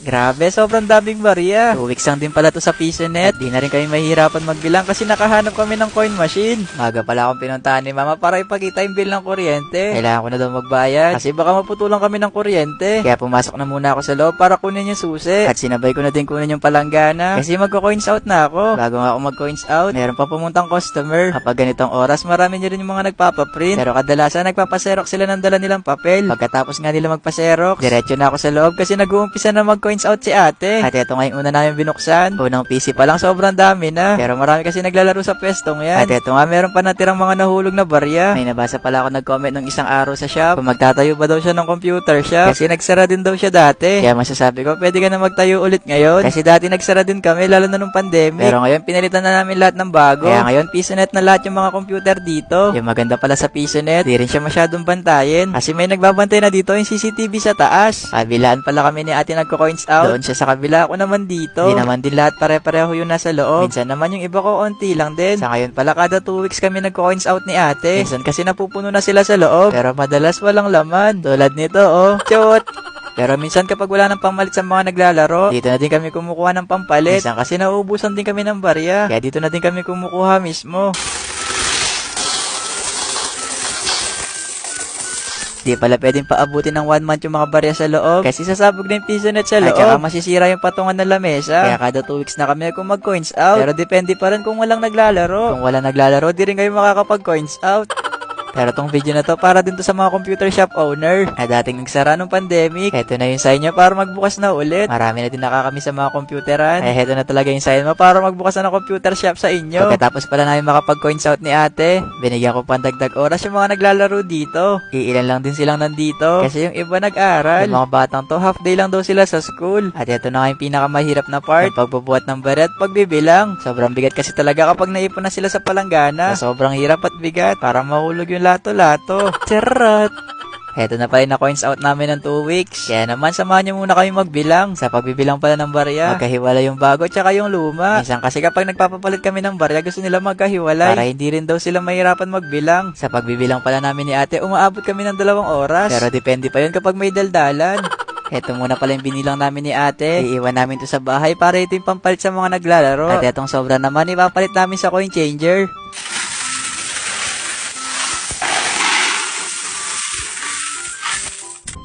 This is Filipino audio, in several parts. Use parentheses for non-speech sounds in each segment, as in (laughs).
Grabe, sobrang daming barya. Two weeks lang din pala to sa PisoNet. Di na rin kami mahihirapan magbilang kasi nakahanap kami ng coin machine. Maga pala akong pinuntahan ni mama para ipakita yung bill ng kuryente. Kailangan ko na daw magbayad kasi baka maputulan kami ng kuryente. Kaya pumasok na muna ako sa loob para kunin yung susi. At sinabay ko na din kunin yung palanggana kasi magko-coins out na ako. Bago nga ako mag-coins out, meron pa pumuntang customer. Kapag ganitong oras, marami niya rin yung mga nagpapaprint. Pero kadalasan nagpapaserok sila ng dala nilang papel. Pagkatapos nga nila magpaserok, diretso na ako sa loob kasi nag-uumpisa na mag-coins out si ate. At eto nga yung una namin binuksan. Unang PC pa lang sobrang dami na. Pero marami kasi naglalaro sa pwestong yan. At eto nga meron pa natirang mga nahulog na barya. May nabasa pala ako nag-comment ng isang araw sa shop. Kung magtatayo ba daw siya ng computer shop. Kasi nagsara din daw siya dati. Kaya masasabi ko, pwede ka na magtayo ulit ngayon. Kasi dati nagsara din kami, lalo na nung pandemic. Pero ngayon, pinalitan na namin lahat ng bago. Kaya ngayon, PisoNet na lahat yung mga computer dito. Yung maganda pala sa PisoNet, di rin siya masyadong bantayin. Kasi may nagbabantay na dito yung CCTV sa taas. Kabilaan pala kami ni ate nagko-coins out. Doon siya sa kabila, ako naman dito. Di naman din lahat pare-pareho yung nasa loob. Minsan naman yung iba ko onti lang din. Sa ngayon pala, kada 2 weeks kami nagko-coins out ni ate. Minsan kasi napupuno na sila sa loob. Pero madalas walang laman. Tulad nito, oh. Chot! Pero minsan kapag wala nang pamalit sa mga naglalaro, dito na din kami kumukuha ng pampalit. Minsan kasi nauubusan din kami ng barya. Kaya dito na din kami kumukuha mismo. Di pala pwedeng paabutin ng one month yung mga barya sa loob. Kasi sasabog na yung PisoNet sa loob. At saka masisira yung patungan ng lamesa. Kaya kada 2 weeks na kami kung mag-coins out. Pero depende pa rin kung walang naglalaro. Kung walang naglalaro, di rin kayo makakapag-coins out. Pero tong video na to para din to sa mga computer shop owner na dating nagsara nung pandemic. Heto na yung sign nyo para magbukas na ulit. Marami na din nakakami sa mga computeran. Eh heto na talaga yung sign mo para magbukas na ng computer shop sa inyo. Pagkatapos pala namin makapag-coins out ni ate, binigyan ko pang dagdag oras yung mga naglalaro dito. Iilan lang din silang nandito. Kasi yung iba nag-aral. Yung mga batang to, half day lang daw sila sa school. At ito na nga yung pinakamahirap na part. Pagbubuhat ng barya at pagbibilang. Sobrang bigat kasi talaga kapag naipon na sila sa palanggana. So, sobrang hirap at bigat. Parang mahulog yung lato-lato. (laughs) Charot! Heto na pala yung na-coins out namin ng 2 weeks. Kaya naman, samahan nyo muna kami magbilang. Sa pagbibilang pala ng barya, magkahiwala yung bago tsaka yung luma. Minsan kasi kapag nagpapapalit kami ng barya, gusto nila magkahiwalay. Para hindi rin daw sila mahirapan magbilang. Sa pagbibilang pala namin ni ate, umaabot kami ng dalawang oras. Pero depende pa yun kapag may daldalan. (laughs) Ito muna pala yung binilang namin ni ate. Iiwan namin to sa bahay para ito yung pampalit sa mga naglalaro. At itong sobra naman, ipapalit namin sa coin changer.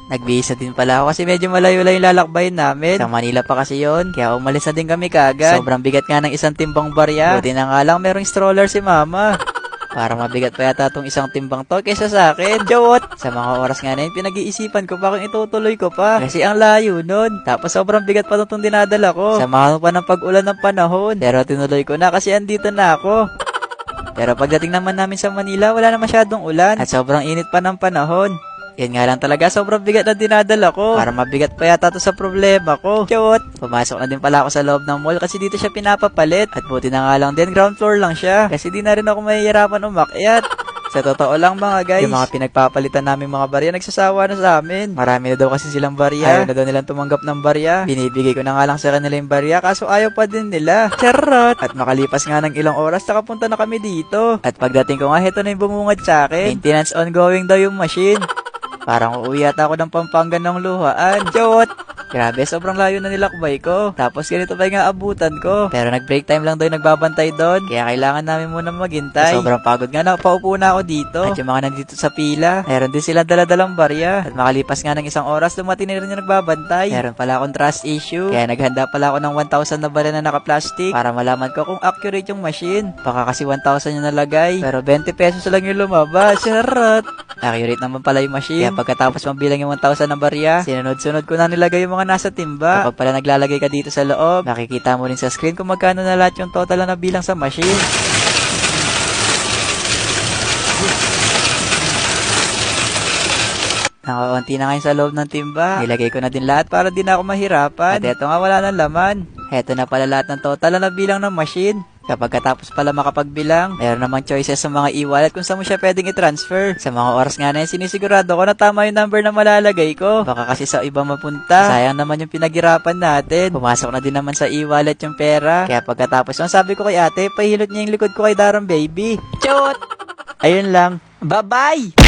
Nagbihis na din pala ako kasi medyo malayo lang yung lalakbayin namin. Sa Manila pa kasi yon Kaya umalis na din kami kagad. Sobrang bigat nga ng isang timbang barya. Buti na nga lang merong stroller si mama. (laughs) Para mabigat pa yata tong isang timbang to kaysa sa akin. Jawot! Sa mga oras nga na yun, pinag-iisipan ko pa kung itutuloy ko pa. Kasi ang layo nun. Tapos sobrang bigat pa itong dinadala ko. Samahan pa ng pag-ulan ng panahon. Pero tinuloy ko na kasi andito na ako. Pero pagdating naman namin sa Manila, wala na masyadong ulan. At sobrang init pa ng panahon. Yan nga lang talaga, sobrang bigat na dinadala ko. Para mabigat pa yata to sa problema ko. Chot! Pumasok na din pala ako sa loob ng mall kasi dito siya pinapapalit. At buti na nga lang din, ground floor lang siya. Kasi di na rin ako mahihirapan umakyat. (laughs) Sa totoo lang mga guys, yung mga pinagpapalitan namin mga barya, nagsasawa na sa amin. Marami na daw kasi silang barya. Ayaw na daw nilang tumanggap ng barya. Binibigay ko na nga lang sa kanila yung barya, kaso ayaw pa din nila. Charot! At makalipas nga ng ilang oras, nakapunta na kami dito. At pagdating ko nga, heto na yung bumungad sa akin. Maintenance ongoing daw yung machine. (laughs) Parang uuwi ata ako ng Pampanga ng luhaan. Chot! Grabe, sobrang layo na nilakbay ko. Tapos ganito pa yung abutan ko. Pero nag-break time lang daw nagbabantay doon. Kaya kailangan namin muna maghintay. Sobrang pagod nga na, paupo na ako dito. At yung mga nandito sa pila, meron din sila daladalang barya. At makalipas nga ng isang oras, dumating na rin yung nagbabantay. Meron pala akong trust issue. Kaya naghanda pala ako ng 1,000 na barya na naka-plastic para malaman ko kung accurate yung machine. Baka kasi 1,000 yung nalagay. Pero 20 pesos lang yung lumabas. Charot! Accurate naman pala yung machine. Kaya pagkatapos mabilang yung 1,000 na barya, sinunod-sunod ko na nilagay yung mga nasa timba. Kapag pala naglalagay ka dito sa loob, makikita mo rin sa screen kung magkano na lahat yung total na nabilang sa machine. Nakaunti na ngayon sa loob ng timba. Nilagay ko na din lahat para di na ako mahirapan. At eto nga wala ng laman. Eto na pala lahat ng total na nabilang ng machine. Kapag katapos pala makapagbilang, meron namang choices sa mga e-wallet kung saan mo siya pwedeng i-transfer. Sa mga oras nga na yun, sinisigurado ko na tama yung number na malalagay ko. Baka kasi sa iba mapunta. Sayang naman yung pinaghirapan natin. Pumasok na din naman sa e-wallet yung pera. Kaya pagkatapos nun, sabi ko kay ate, pahilot niya yung likod ko kay Darang Baby. Chot! Ayun lang. Bye-bye!